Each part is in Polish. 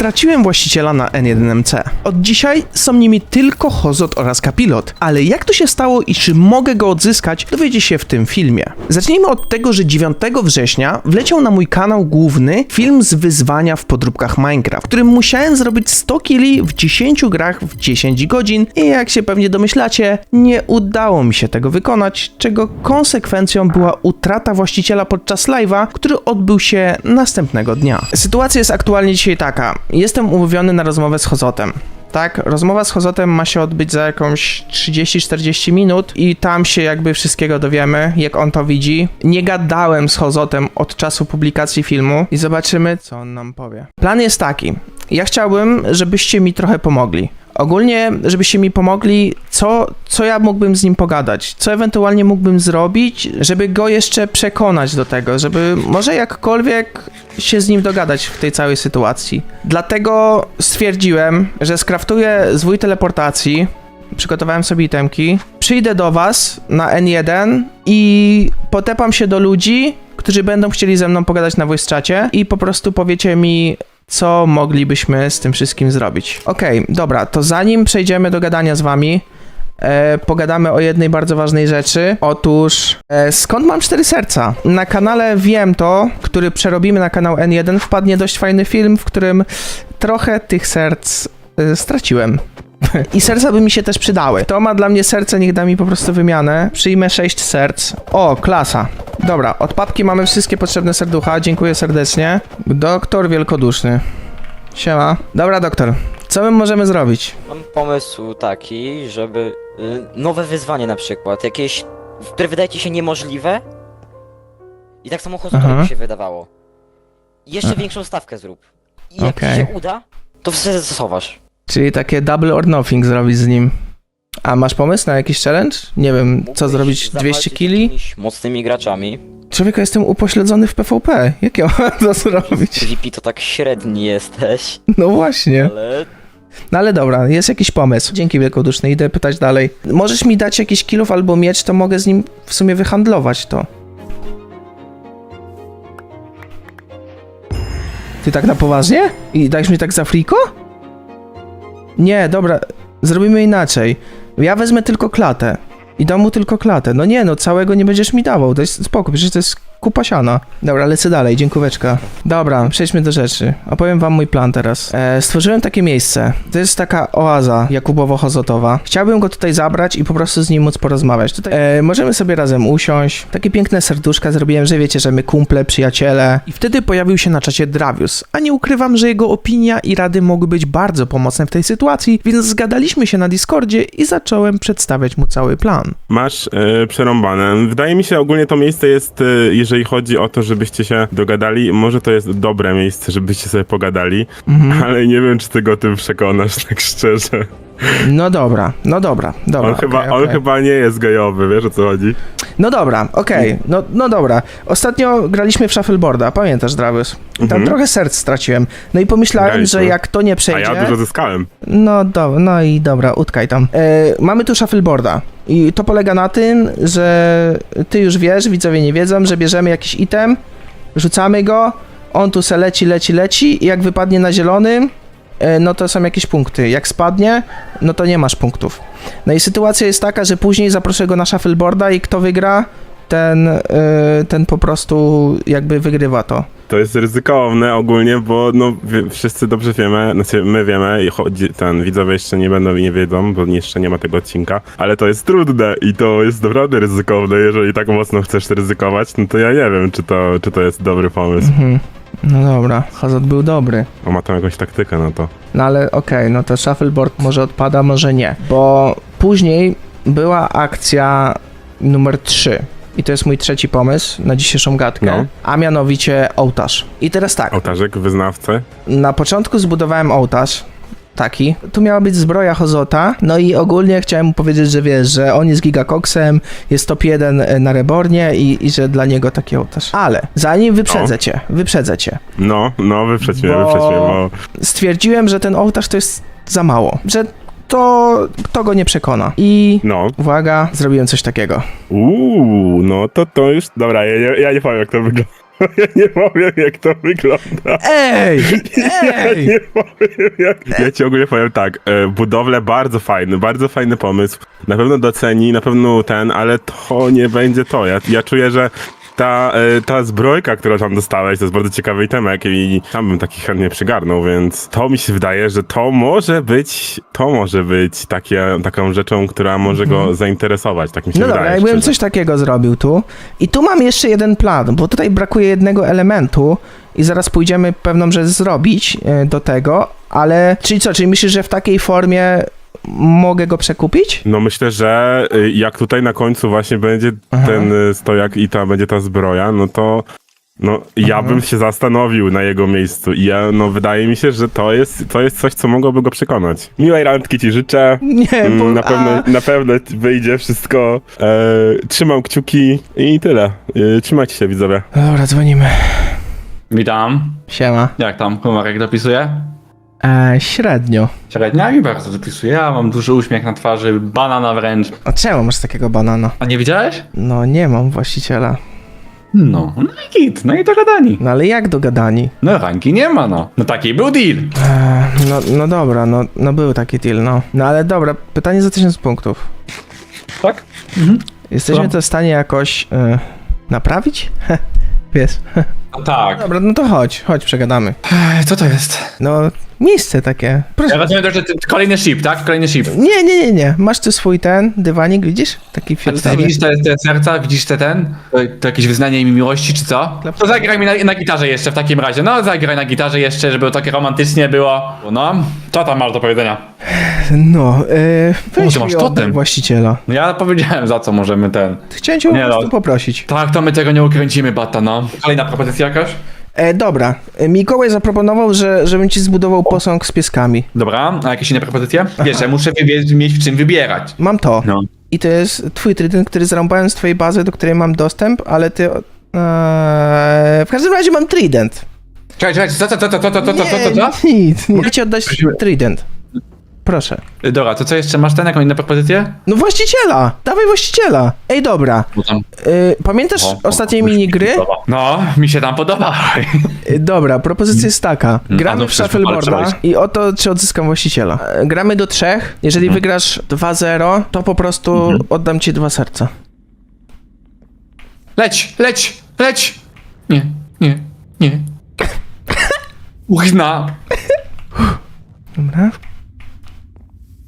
Straciłem właściciela na N1MC. Od dzisiaj są nimi tylko Hozot oraz Kapilot, ale jak to się stało i czy mogę go odzyskać, dowiecie się w tym filmie. Zacznijmy od tego, że 9 września wleciał na mój kanał główny film z wyzwania w podróbkach Minecraft, w którym musiałem zrobić 100 killi w 10 grach w 10 godzin i jak się pewnie domyślacie, nie udało mi się tego wykonać, czego konsekwencją była utrata właściciela podczas live'a, który odbył się następnego dnia. Sytuacja jest aktualnie dzisiaj taka. Jestem umówiony na rozmowę z Hozotem. Tak, rozmowa z Hozotem ma się odbyć za jakąś 30-40 minut i tam się jakby wszystkiego dowiemy, jak on to widzi. Nie gadałem z Hozotem od czasu publikacji filmu i zobaczymy, co on nam powie. Plan jest taki. Ja chciałbym, żebyście mi trochę pomogli. Ogólnie, żebyście mi pomogli, co, co ja mógłbym z nim pogadać, co ewentualnie mógłbym zrobić, żeby go jeszcze przekonać do tego, żeby może jakkolwiek się z nim dogadać w tej całej sytuacji. Dlatego stwierdziłem, że skraftuję zwój teleportacji, przygotowałem sobie itemki, przyjdę do was na N1 i potepam się do ludzi, którzy będą chcieli ze mną pogadać na voice czacie i po prostu powiecie mi, co moglibyśmy z tym wszystkim zrobić. Okej, dobra, to zanim przejdziemy do gadania z wami, e, pogadamy o jednej bardzo ważnej rzeczy. Otóż, e, skąd mam cztery serca? Na kanale Wiem to, który przerobimy na kanał N1, wpadnie dość fajny film, w którym trochę tych serc e, straciłem. I serca by mi się też przydały. To ma dla mnie serce, niech da mi po prostu wymianę. Przyjmę 6 serc. O, klasa. Dobra, od papki mamy wszystkie potrzebne serducha. Dziękuję serdecznie. Doktor wielkoduszny. Siema. Dobra, doktor. Co my możemy zrobić? Mam pomysł taki, żeby y, nowe wyzwanie na przykład, jakieś, które wydaje ci się niemożliwe i tak samo Hozotowi Aha. mi się wydawało. I jeszcze Aha. większą stawkę zrób. I jak Okej. się uda, to wtedy zasowasz. Czyli takie double or nothing zrobić z nim. A masz pomysł na jakiś challenge? Nie wiem, co zrobić 200 kili? Z mocnymi graczami. Człowieku, jestem upośledzony w PvP. Jak ja mam to zrobić? PvP to tak średni jesteś, No właśnie. ale No ale dobra, jest jakiś pomysł. Dzięki wielkoduszny, idę pytać dalej. Możesz mi dać jakiś kilów albo miecz, to mogę z nim w sumie wyhandlować to. Ty tak na poważnie? I dajesz mi tak za friko? Nie, dobra, zrobimy inaczej. Ja wezmę tylko klatę. I dam mu tylko klatę. No nie, no całego nie będziesz mi dawał, to jest spoko, przecież to jest kupa siana. Dobra, lecę dalej, dziękóweczka. Dobra, przejdźmy do rzeczy. Opowiem wam mój plan teraz. E, stworzyłem takie miejsce. To jest taka oaza Jakubowo-Chozotowa. Chciałbym go tutaj zabrać i po prostu z nim móc porozmawiać. Tutaj e, możemy sobie razem usiąść. Takie piękne serduszka zrobiłem, że wiecie, że my kumple, przyjaciele. I wtedy pojawił się na czacie Dravius. A nie ukrywam, że jego opinia i rady mogły być bardzo pomocne w tej sytuacji, więc zgadaliśmy się na Discordzie i zacząłem przedstawiać mu cały plan. Masz e, przerąbane. Wydaje mi się ogólnie to miejsce jest, e, jeżeli chodzi o to, żebyście się dogadali, może to jest dobre miejsce, żebyście sobie pogadali, Mhm. ale nie wiem, czy ty go o tym przekonasz, tak szczerze. No dobra, no dobra, dobra. on chyba, okej, on chyba nie jest gejowy, wiesz o co chodzi? No dobra, okej, no, no dobra. Ostatnio graliśmy w shuffleboarda, pamiętasz, Dravius? Tam Mhm. trochę serc straciłem. No i pomyślałem, Graliśmy. że jak to nie A przejdzie... ja dużo zyskałem. No, do, no i dobra, utkaj tam. E, mamy tu shuffleboarda. I to polega na tym, że ty już wiesz, widzowie nie wiedzą, że bierzemy jakiś item, rzucamy go, on tu se leci, leci, leci i jak wypadnie na zielonym, e, no to są jakieś punkty. Jak spadnie, no to nie masz punktów. No i sytuacja jest taka, że później zaproszę go na shuffleboarda i kto wygra, ten, e, ten po prostu jakby wygrywa to. To jest ryzykowne ogólnie, bo no wie, wszyscy dobrze wiemy, znaczy my wiemy, i chodzi, ten widzowie jeszcze nie będą i nie wiedzą, bo jeszcze nie ma tego odcinka, ale to jest trudne i to jest naprawdę ryzykowne, jeżeli tak mocno chcesz ryzykować, no to ja nie wiem, czy to, czy to jest dobry pomysł. Mhm. No dobra, Hazard był dobry. On ma tam jakąś taktykę na to. No ale okej, no to shuffleboard może odpada, może nie. Bo później była akcja numer 3. I to jest mój trzeci pomysł na dzisiejszą gadkę, No. a mianowicie ołtarz. I teraz tak, Ołtarzyk, wyznawcę. na początku zbudowałem ołtarz, taki. Tu miała być zbroja Hozota, no i ogólnie chciałem mu powiedzieć, że wiesz, że on jest gigakoksem, jest top 1 na Rebornie i, i że dla niego taki ołtarz. Ale zanim wyprzedzę cię, wyprzedzę cię, No, no, wyprzedź mnie, Bo- wyprzedź mnie, bo... stwierdziłem, że ten ołtarz to jest za mało, że to, to go nie przekona. I No. uwaga, zrobiłem coś takiego. Uuu, no to to już... Dobra, ja, ja nie powiem, jak to wygląda. Ja nie powiem, jak to wygląda. Ej! Ja Ej! nie powiem, jak... Ja ci ogólnie powiem tak, e, budowle bardzo fajny, bardzo fajny pomysł. Na pewno doceni, na pewno ten, ale to nie będzie to. Ja, ja czuję, że ta, e, ta zbrojka, którą tam dostałeś, to jest bardzo ciekawy itemek i tam bym taki chętnie przygarnął, więc to mi się wydaje, że to może być, to może być takie, taką rzeczą, która może go zainteresować, tak mi się No wydaje. dobra, jakbym szczerze. coś takiego zrobił tu. I tu mam jeszcze jeden plan, bo tutaj brakuje jednego elementu i zaraz pójdziemy pewną rzecz zrobić e, do tego, ale... Czyli co, czyli myślisz, że w takiej formie mogę go przekupić? No myślę, że y, jak tutaj na końcu właśnie będzie Aha. ten y, stojak i ta będzie ta zbroja, no to no ja bym się zastanowił na jego miejscu i ja, no wydaje mi się, że to jest, to jest coś, co mogłoby go przekonać. Miłej randki ci życzę. Nie, Mm, bo... Na pewno, a, na pewno wyjdzie wszystko. E, trzymam kciuki i tyle. E, trzymajcie się widzowie. Dobra, dzwonimy. Witam. Siema. Jak tam Komarek dopisuje? E, średnio. Średnia mi bardzo dopisuje. Ja mam duży uśmiech na twarzy, banana wręcz. A czemu masz takiego banana? A nie widziałeś? No nie mam właściciela. No, no i git, no i dogadani. No ale jak dogadani? No ranki nie ma, no. No taki był deal. E, no, no dobra, no, no był taki deal, no. No ale dobra, pytanie za tysiąc punktów. Tak? Jesteśmy Co? to w stanie jakoś e, naprawić? Wiesz. No tak. Dobra, no to chodź, chodź, przegadamy. Co to jest? No, miejsce takie. Proszę. Ja rozumiem, że kolejny ship, tak? Kolejny ship. Nie, nie, nie, nie. Masz tu swój ten dywanik, widzisz? Taki A ty fioletowy. widzisz te, te serca, widzisz te ten? To, to jakieś wyznanie mi miłości, czy co? To zagraj mi na, na gitarze jeszcze w takim razie. No, zagraj na gitarze jeszcze, żeby takie romantycznie było. No, co tam masz do powiedzenia? No, e, weź ty masz mi oddaj totem. właściciela. No ja powiedziałem, za co możemy ten... Chciałem cię po Nie prostu no. poprosić. Tak, to my tego nie ukręcimy, Bata, no. Kolejna propozycja jakaś? E, dobra, e, Mikołaj zaproponował, że, żebym ci zbudował posąg z pieskami. Dobra, a jakieś inne propozycje? Wiesz, ja muszę mieć w czym wybierać. Mam to. No. I to jest twój trident, który zrąbałem z twojej bazy, do której mam dostęp, ale ty... Eee, w każdym razie mam trident. Czekaj, czekaj, co, co, co, co, co, co, co, co, co, nic, nie. Mogę ci oddać trident. Proszę. Y, Dobra, to co jeszcze? Masz ten, jaką inną propozycję? No właściciela! Dawaj właściciela! Ej, dobra. Bo tam... Y, pamiętasz O, o, ostatniej już mi się minigry? podoba. No, mi się tam podoba. Y, dobra, propozycja jest taka. Mm, a Gramy no w przecież shuffleboarda i oto, czy odzyskam właściciela. E, Gramy do trzech. Jeżeli Mhm. wygrasz 2-0, to po prostu oddam ci dwa serca. Leć, leć, leć! Nie, nie, nie. Uchna! Dobra.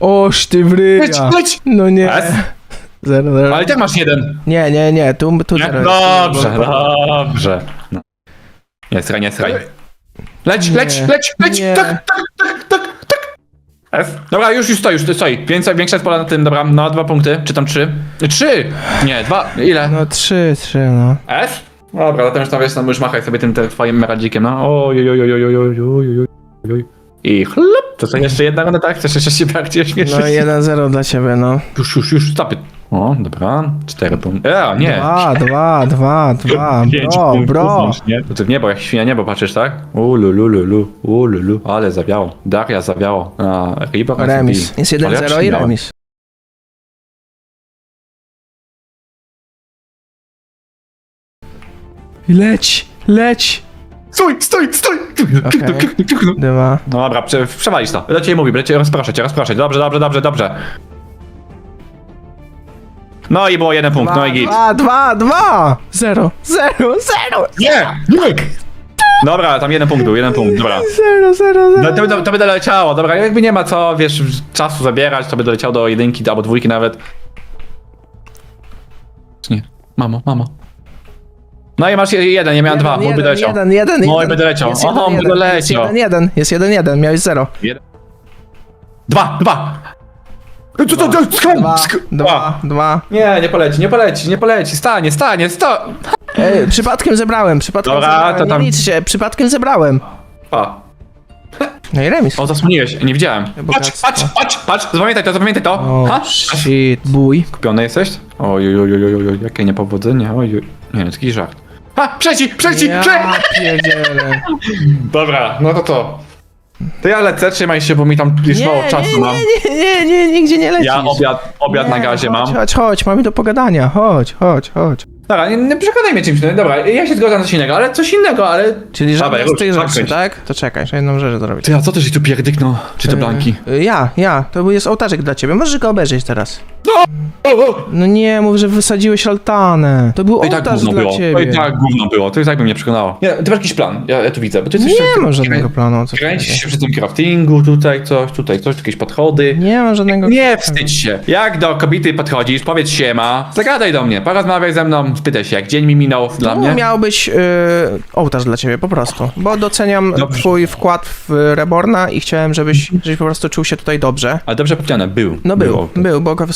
Oż ty Leć, wryja. leć! No nie. Zero, zero. Ale i tak masz jeden. Nie, nie, nie, tu, tu Nie? zero. Dobrze, dobrze. No. Nie sraj, nie sraj. Leć, Nie, leć, leć, leć! nie. Tak, tak, tak, tak, tak! F. Dobra, już, już stoi, już stoi. Więcej, większa jest pola na tym, dobra, no dwa punkty, czy tam trzy? Trzy! Nie, dwa, ile? No trzy, trzy, no. F? Dobra, zatem już tam wiesz, no już machaj sobie tym, tym twoim meradzikiem, no. Oj, oj, oj, oj, oj, oj, oj, oj, oj, oj. I chlop! To co, jeszcze jedna runda, tak? Chcesz jeszcze się bardziej ośmieszyć? No 1-0 dla ciebie, no. Już, już, już, stopy. O, dobra, cztery punkty. E, nie. Dwa, dwa, dwa, dwa. Pięć Bro, punktów bro. To ty w niebo, jak świnia niebo patrzysz, tak? Ulululu, ululu, ale zawiało. Daria zawiało. A, Ribor Remis. Jest Ale ja 1-0 i remis. Leć, leć. Stój, stój, stój! Okej. Dwa. No dobra, prze, przewalisz to. Ciebie mówi, cię rozpraszać, cię rozpraszać. Dobrze, dobrze, dobrze, dobrze. No i było jeden punkt, no i git. Dwa, dwa, dwa. Zero, zero, zero. Nie! Nie! Dobra, tam jeden punkt był, jeden punkt, dobra. Zero, zero, No, zero. to, by- to by doleciało, dobra, jakby nie ma co, wiesz, czasu zabierać, to by doleciało do jedynki albo dwójki nawet. Nie, mamo, mamo. No i masz je- jeden, ja miałem dwa, mój by doleciał. jeden, jeden, Mój jeden. by doleciał. Jest Aha, jeden, mój jeden. Jest doleciał. jeden, jeden. Jest jeden, jeden. Miałeś zero. Jeden. Dwa, dwa! Co to, to? Dwa, Sk- dwa, dwa. Nie, nie poleci, nie poleci, nie poleci, stanie, stanie, sto... Ej, przypadkiem zebrałem, przypadkiem Dobra, zebrałem. to tam- Nie liczy się, przypadkiem zebrałem. A, No i remis. o, zasłoniłeś, nie widziałem. Patrz, Bogactwo. patrz, patrz, patrz, zapamiętaj to, zapamiętaj to. O, Ha? shit, bój. Kupiony jesteś? Oj, oj, oj, oj, oj, oj, jakie niepowodzenie, oj, oj. Nie, taki żart. Ha, przeci, przeci, Ja prze... pierdzielę. Dobra, no to to. To ja lecę, trzymaj się, bo mi tam już Nie, mało nie, czasu mam. nie, nie, nie, nie, nigdzie nie lecisz. Ja obiad, obiad na Nie, gazie chodź, mam. Chodź, chodź, mamy do pogadania. Chodź, chodź, chodź. Dobra, nie, nie przekonaj mnie czymś, no, dobra, ja się zgadzam na coś innego, ale coś innego, ale... Czyli żadnej Dawaj, z tych rusz, rzeczy, zakręć. tak? To czekaj, jeszcze jedną rzecz zrobić. Ty, a co to się tu pierdyknął? Czy to Blanki? Y, Ja, ja, to jest ołtarzyk dla ciebie, możesz go obejrzeć teraz. O, o! No nie, mów, że wysadziłeś altanę. To był To i tak ołtarz gówno dla było, to ciebie. i tak gówno było, to i tak by mnie przekonało. Nie, ty masz jakiś plan, ja, ja tu widzę, bo ty jesteś... Nie mam żadnego planu. Co Kręcisz się przy tym craftingu, tutaj coś, tutaj coś, jakieś podchody. Nie mam żadnego... Nie wstydź się. Jak do kobiety podchodzisz, powiedz siema, zagadaj do mnie, porozmawiaj ze mną, spytaj się, jak dzień mi minął dla No, mnie. miał być y, ołtarz dla ciebie, po prostu. Bo doceniam Dobrze. twój wkład w Reborna i chciałem, żebyś, żebyś po prostu czuł się tutaj dobrze. Ale dobrze powiedziane, był. No był, Było. był, bo go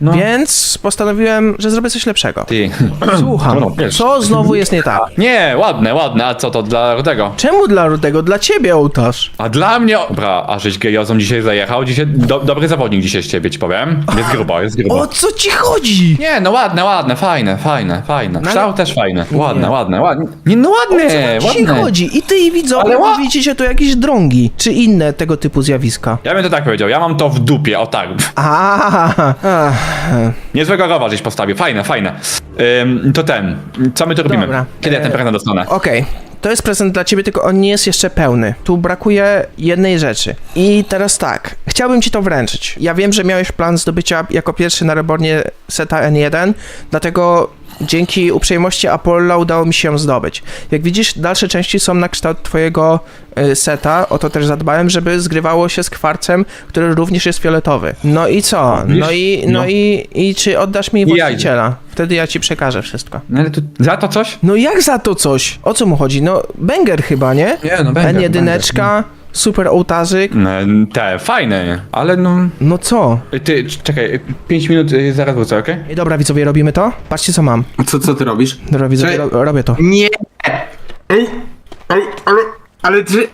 No. Więc postanowiłem, że zrobię coś lepszego. Ty. Słucham, No, wiesz. co znowu jest nie tak? Nie, ładne, ładne, a co to dla Rudego? Czemu dla Rudego? Dla ciebie ołtarz. A dla mnie... Dobra, a żeś gejozą dzisiaj zajechał, dzisiaj do, dobry zawodnik dzisiaj z ciebie ci powiem. Jest grubo, jest grubo. O co ci chodzi? Nie, no ładne, ładne, fajne, fajne, fajne. No ale- Kształt też fajny. Ładne, Nie. ładne, ładne. Nie, no ładne, Co ci ładne. chodzi? I ty i widzowie Ale ła- widzicie tu jakieś drągi, czy inne tego typu zjawiska. Ja bym to tak powiedział, ja mam to w dupie, o tak. A, Niezłego rowa żeś postawił, fajne, fajne. Ym, to ten, co my tu robimy? Dobra. Kiedy ja ten E, prezent dostanę? Okej. To jest prezent dla ciebie, tylko on nie jest jeszcze pełny. Tu brakuje jednej rzeczy. I teraz tak, chciałbym ci to wręczyć. Ja wiem, że miałeś plan zdobycia jako pierwszy na Rebornie seta N1, dlatego dzięki uprzejmości Apollo udało mi się ją zdobyć. Jak widzisz, dalsze części są na kształt twojego y, seta, o to też zadbałem, żeby zgrywało się z kwarcem, który również jest fioletowy. No i co? No i, no No. i, i czy oddasz mi właściciela? Wtedy ja ci przekażę wszystko. No ale tu, za to coś? No jak za to coś? O co mu chodzi? No, banger chyba, nie? Nie, no banger, N1, super ołtarzyk. No, te, fajne, ale no... No co? Ty, czekaj, 5 minut, y, zaraz wrócę, okej? Ej, dobra, widzowie, robimy to? Patrzcie, co mam. Co, co ty robisz? Dobra, widzowie, ro robię to. Nie! Ej, ej, ale, ale ty...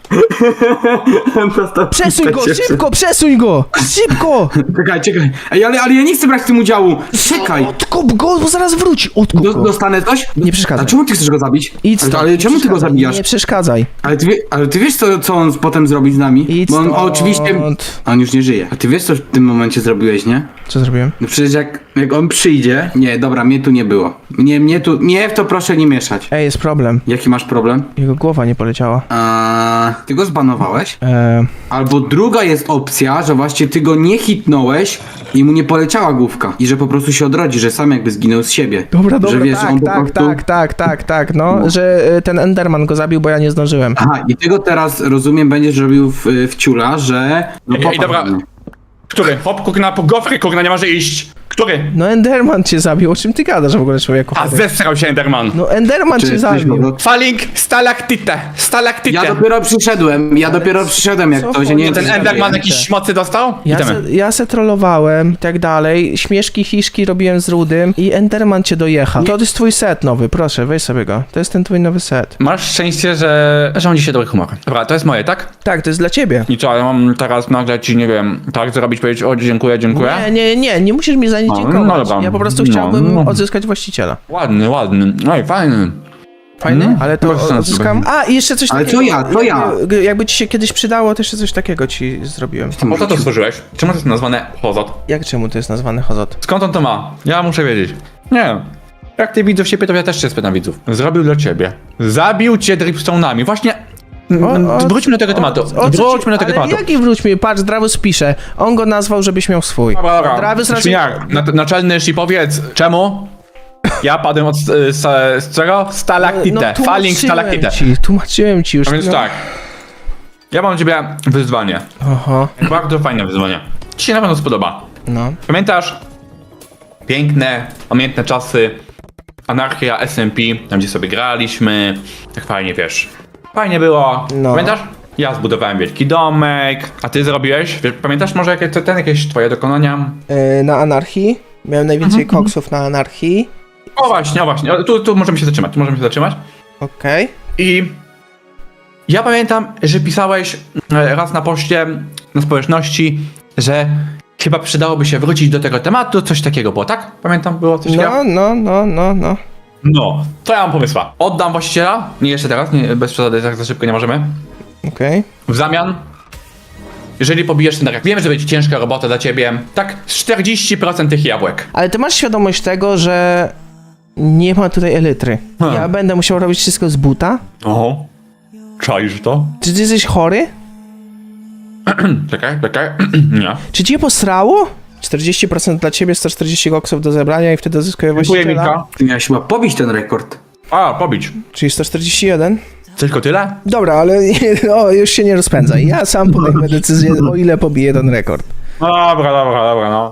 Dostał Przesuń go, szybko, przesuń go! Szybko! Czekaj, czekaj. Ej, ale, ale ja nie chcę brać w tym udziału. Czekaj. Odkup go, bo zaraz wróci. Odkup Do, go. dostanę coś? Nie przeszkadzaj. A czemu ty chcesz go zabić? Idź ale, stąd, ale nie czemu ty go przeszkadzaj, zabijasz? Nie przeszkadzaj. Ale ty, wie, ale ty wiesz, co, co on potem zrobi z nami? Idź Bo on stąd. oczywiście... On już nie żyje. A ty wiesz, co w tym momencie zrobiłeś, nie? Co zrobiłem? No przecież jak, jak on przyjdzie... Nie, dobra, mnie tu nie było. Mnie, mnie tu... Mnie w to proszę nie mieszać. Ej, jest problem. Jaki masz problem? Jego głowa nie poleciała. A, ty go zbanowałeś? Eee, Albo druga jest opcja, że właśnie ty go nie hitnąłeś i mu nie poleciała główka. I że po prostu się odrodzi, że sam jakby zginął z siebie. dobra, dobra, że wiesz, tak, on po tak, prostu... tak, tak, tak, tak, no, że y, ten Enderman go zabił, bo ja nie zdążyłem. Aha, i tego teraz rozumiem będziesz robił w, w ciula, że... No Ej, ej, dobra. Który? Hop, kurna, po gofry, kurna, nie może iść. Który? No Enderman cię zabił, o czym ty gadasz w ogóle, człowieku? A, zesrał się Enderman. No Enderman cię zabił. Falling, stalaktite, stalaktite. Ja dopiero przyszedłem, ja dopiero przyszedłem, jak Co to się nie... chodzi? Ten Enderman jakiś mocy dostał? Ja Idziemy. se, ja se trollowałem i tak dalej, śmieszki, hiszki robiłem z Rudym i Enderman cię dojechał. To jest twój set nowy, proszę, weź sobie go. To jest ten twój nowy set. Masz szczęście, że, że mam dzisiaj dobry humor. Dobra, to jest moje, tak? Tak, to jest dla ciebie. I co, ja mam teraz nagle ci, nie wiem, tak zrobić, powiedzieć, o, dziękuję, dziękuję? Nie, nie, nie, nie musisz mi za nic No, dziękować. no dobra. ja po prostu No, chciałbym no. odzyskać właściciela. Ładny, ładny. Oj, fajny. Fajny? Mhm. Ale to odzyskam. A, i jeszcze coś Ale takiego. co ja, co ja? Jakby, jakby ci się kiedyś przydało, to jeszcze coś takiego ci zrobiłem. Po co to stworzyłeś? Czemu to jest nazwane hozot? Jak czemu to jest nazwane Hozot? Skąd on to ma? Ja muszę wiedzieć. Nie. Jak ty widzów się pytał, ja też się spytam widzów. Zrobił dla ciebie. Zabił cię dripstone'ami. Właśnie... O, o, Wróćmy do tego tematu. O, Wróćmy do tego ale tematu. jaki wróćmy? Patrz, Dravus pisze. On go nazwał, żebyś miał swój. Dobra, dobra. Dravus raczej... Na, naczelny szlipowiec. Czemu? Ja padłem od y, z, z czego? Stalaktite. Falling No, tłumaczyłem stalaktite. ci, tłumaczyłem ci już. A więc no. tak. Ja mam ciebie wyzwanie. Oho, Bardzo fajne wyzwanie. Ci się na pewno spodoba. no. Pamiętasz? Piękne, pamiętne czasy. Anarchia, SMP, tam gdzie sobie graliśmy. Tak fajnie, wiesz. Fajnie było. No. Pamiętasz? Ja zbudowałem wielki domek. A ty zrobiłeś? Pamiętasz może jakie, ten, jakieś twoje dokonania? E, na anarchii. Miałem najwięcej Mhm. koksów na anarchii. O właśnie, o właśnie. O, Tu, tu możemy się zatrzymać, tu możemy się zatrzymać. Okej. I ja pamiętam, że pisałeś e, raz na poście na społeczności, że chyba przydałoby się wrócić do tego tematu, coś takiego było, tak? Pamiętam, było coś takiego? No, no, no, no, no. No, to ja mam pomysła. Oddam właściciela, nie jeszcze teraz, nie, bez przesady, tak za szybko nie możemy. Okej. W zamian, jeżeli pobijesz ten jak wiem, że będzie ciężka robota dla ciebie, tak z 40% tych jabłek. Ale ty masz świadomość tego, że Nie ma tutaj elitry. Hmm. Ja będę musiał robić wszystko z buta. Oho. Czaisz to? Czy ty jesteś chory? Czekaj, czekaj. Nie. Czy cię posrało? 40% dla ciebie, 140 koksów do zebrania i wtedy zyskuje Dziękuję, właściciela. Mika. Ty miałeś chyba pobić ten rekord. A, pobić. Czyli 141. Tylko tyle? Dobra, ale o, już się nie rozpędzaj. Ja sam podejmę decyzję, o ile pobiję ten rekord. No dobra, dobra, dobra, no.